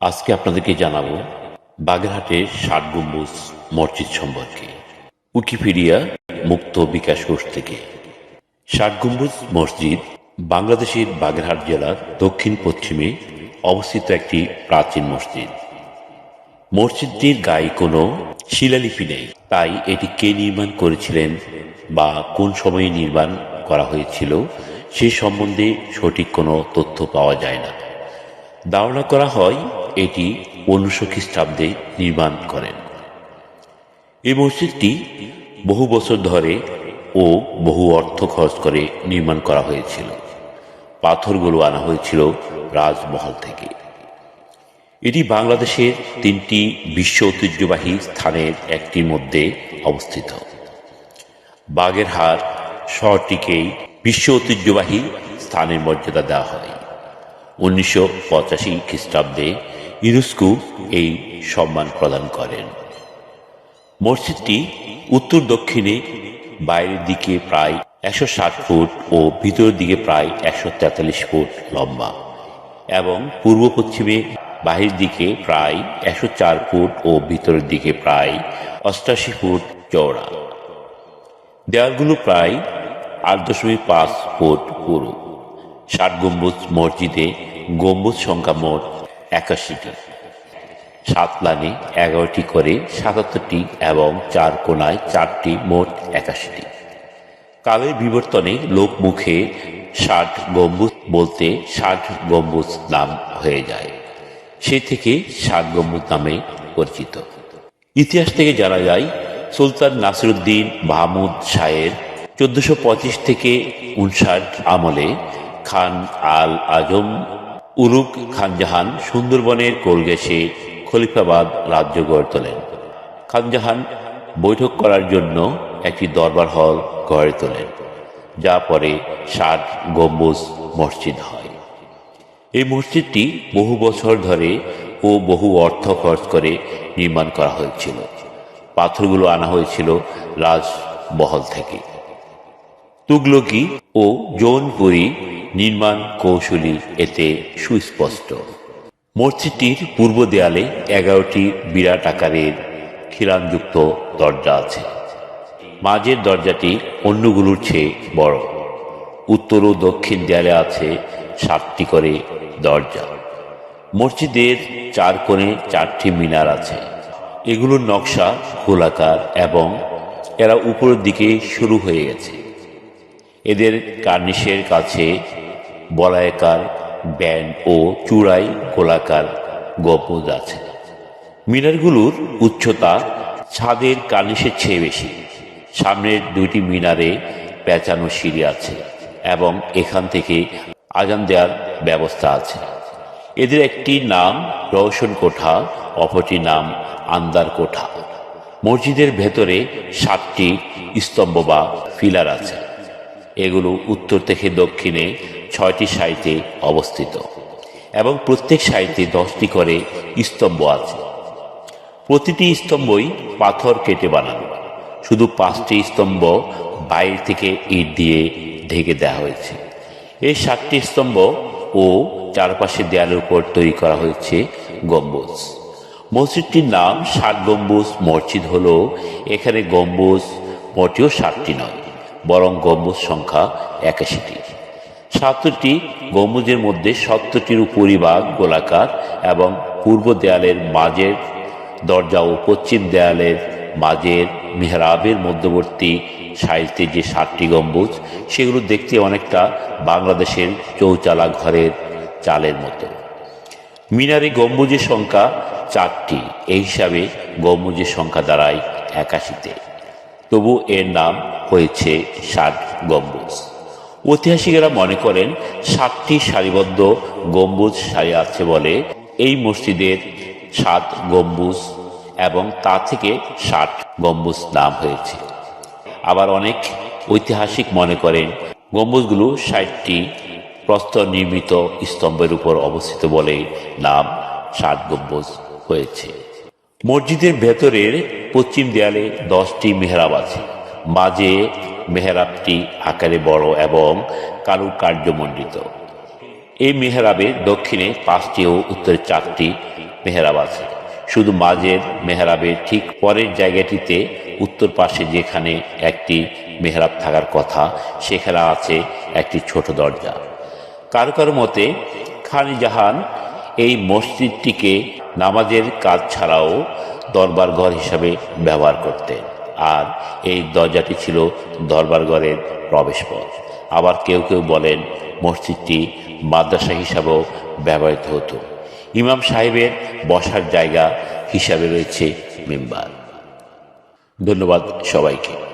আজকে আপনাদেরকে জানাব বাগেরহাটের ষাট গম্বুজ মসজিদ সম্পর্কে। উইকিপিডিয়া মুক্ত বিকাশ কোষ থেকে। ষাট গম্বুজ মসজিদ বাংলাদেশের বাগেরহাট জেলার দক্ষিণ পশ্চিমে অবস্থিত একটি প্রাচীন মসজিদ। মসজিদটির গায়ে কোনো শিলালিপি নেই, তাই এটি কে নির্মাণ করেছিলেন বা কোন সময়ে নির্মাণ করা হয়েছিল সে সম্বন্ধে সঠিক কোনো তথ্য পাওয়া যায় না। ধারণা করা হয় এটি পনেরোশো খ্রিস্টাব্দে নির্মাণ করেন। এই মসজিদটি বহু বছর ধরে ও বহু অর্থ খরচ করে নির্মাণ করা হয়েছিল। পাথরগুলো আনা হয়েছিল রাজমহল থেকে। এটি বাংলাদেশের তিনটি বিশ্ব ঐতিহ্যবাহী স্থানের একটির মধ্যে অবস্থিত। বাগেরহাট শহরটিকেই বিশ্ব ঐতিহ্যবাহী স্থানের মর্যাদা দেওয়া হয়। উনিশশো পঁচাশি খ্রিস্টাব্দে ইউনেস্কো এই সম্মান প্রদান করেন। মসজিদটি উত্তর দক্ষিণে, বাইরের দিকে প্রায় একশো ষাট ফুট ও ভিতরের দিকে প্রায় একশো তেতাল্লিশ ফুট লম্বা এবং পূর্ব পশ্চিমে বাহির দিকে প্রায় একশো চার ফুট ও ভিতরের দিকে প্রায় অষ্টাশি ফুট চওড়া। দেওয়ালগুলো প্রায় আট দশমিক পাঁচ ফুট পুরু। ষাট গম্বুজ মসজিদে গম্বুজ সংখ্যা মোট একাশিটি। সাত এগারোটি করে সাতাত্তরটি এবং চার কোনায় চারটি মোট একাশিটি। কালের বিবর্তনে লোকমুখে ষাট গম্বুজ বলতে ষাট গম্বুজ নাম হয়ে যায়। সে থেকে ষাট গম্বুজ নামে পরিচিত। ইতিহাস থেকে জানা যায়, সুলতান নাসিরুদ্দিন মাহমুদ শাহের চোদ্দশো পঁচিশ থেকে উনষাট আমলে খান আল আজম উরুক খানজাহান সুন্দরবনের কোলগেসে খলিফাবাদ রাজ্য গড়ে তোলেন। খানজাহান বৈঠক করার জন্য একটি দরবার হল গড়ে তোলেন, যা পরে ষাট গম্বুজ মসজিদ হয়। এই মসজিদটি বহু বছর ধরে ও বহু অর্থ খরচ করে নির্মাণ করা হয়েছিল। পাথরগুলো আনা হয়েছিল রাজমহল থেকে। তুগলকি ও জৌনপুরী নির্মাণ কৌশলী এতে সুস্পষ্ট। মসজিদটির পূর্ব দেয়ালে এগারোটি বিরাট আকারের খিলানযুক্ত দরজা আছে। মাঝের দরজাটি অন্যগুলোর চেয়ে বড়। উত্তর ও দক্ষিণ দেয়ালে আছে সাতটি করে দরজা। মসজিদের চার কোণে চারটি মিনার আছে। এগুলোর নকশা গোলাকার এবং এরা উপরের দিকে শুরু হয়ে গেছে। এদের কার্নিশের কাছে বলায়কার, ব্যান্ড ও চূড়াই গোলাকার গম্বুজ আছে। মিনারগুলোর উচ্চতা ছাদের কার্নিশের চেয়ে বেশি। সামনের দুইটি মিনারে পেঁচানো সিঁড়ি আছে এবং এখান থেকে আজান দেওয়ার ব্যবস্থা আছে। এদের একটি নাম রওশন কোঠা, অপরটি নাম আন্দার কোঠা। মসজিদের ভেতরে সাতটি স্তম্ভ বা ফিলার আছে। এগুলো উত্তর থেকে দক্ষিণে ছয়টি সাইটে অবস্থিত। এবং প্রত্যেক সাইটে দশটি করে স্তম্ভ আছে। প্রতিটি স্তম্ভই পাথর কেটে বানানো। শুধু পাঁচটি স্তম্ভ বাইরে থেকে ইট দিয়ে ঢেকে দেওয়া হয়েছে। এই সাতটি স্তম্ভ ও চারপাশে দেয়ালের উপর তৈরি করা হয়েছে গম্বুজ। মসজিদটির নাম ষাট গম্বুজ মসজিদ হলো এখানে গম্বুজ মোটেও ষাটটি নয়। বরং গম্বুজ সংখ্যা একাশিটি। সাতটি গম্বুজের মধ্যে সত্তরটির উপরিভাগ গোলাকার এবং পূর্ব দেয়ালের মাঝের দরজা ও পশ্চিম দেয়ালের মাঝের মেহরাবের মধ্যবর্তী সাইজতে যে সাতটি গম্বুজ, সেগুলো দেখতে অনেকটা বাংলাদেশের চৌচালা ঘরের চালের মতো। মিনারে গম্বুজের সংখ্যা চারটি, এই হিসাবে গম্বুজের সংখ্যা দাঁড়ায় একাশিতে। তবু এর নাম হয়েছে ষাট গম্বুজ। ঐতিহাসিকেরা মনে করেন ষাটটি সারিবদ্ধ গম্বুজ সারি আছে বলে এই মসজিদের সাত গম্বুজ এবং তা থেকে ষাট গম্বুজ নাম হয়েছে। আবার অনেক ঐতিহাসিক মনে করেন গম্বুজগুলো ষাটটি প্রস্তর নির্মিত স্তম্ভের উপর অবস্থিত বলে নাম ষাট গম্বুজ হয়েছে। মসজিদের ভেতরের পশ্চিম দেয়ালে দশটি মেহরাব আছে। মাঝে মেহরাবটি আকারে বড় এবং কারুকার্যমণ্ডিত। এই মেহরাবে দক্ষিণে পাঁচটি ও উত্তরে চারটি মেহরাব আছে। শুধু মাঝের মেহরাবের ঠিক পরের জায়গাটিতে উত্তর পাশে যেখানে একটি মেহরাব থাকার কথা, সেখানে আছে একটি ছোট দরজা। কারও কারও মতে খান জাহান এই মসজিদটিকে নামাজের কাজ ছাড়াও দরবার ঘর হিসাবে ব্যবহার করতেন। আর এই দরজাটি ছিল দরবার ঘরের প্রবেশপথ। আবার কেউ কেউ বলেন, মসজিদটি মাদ্রাসা হিসাবেও ব্যবহৃত হতো। ইমাম সাহেবের বসার জায়গা হিসাবে রয়েছে মেম্বার। ধন্যবাদ সবাইকে।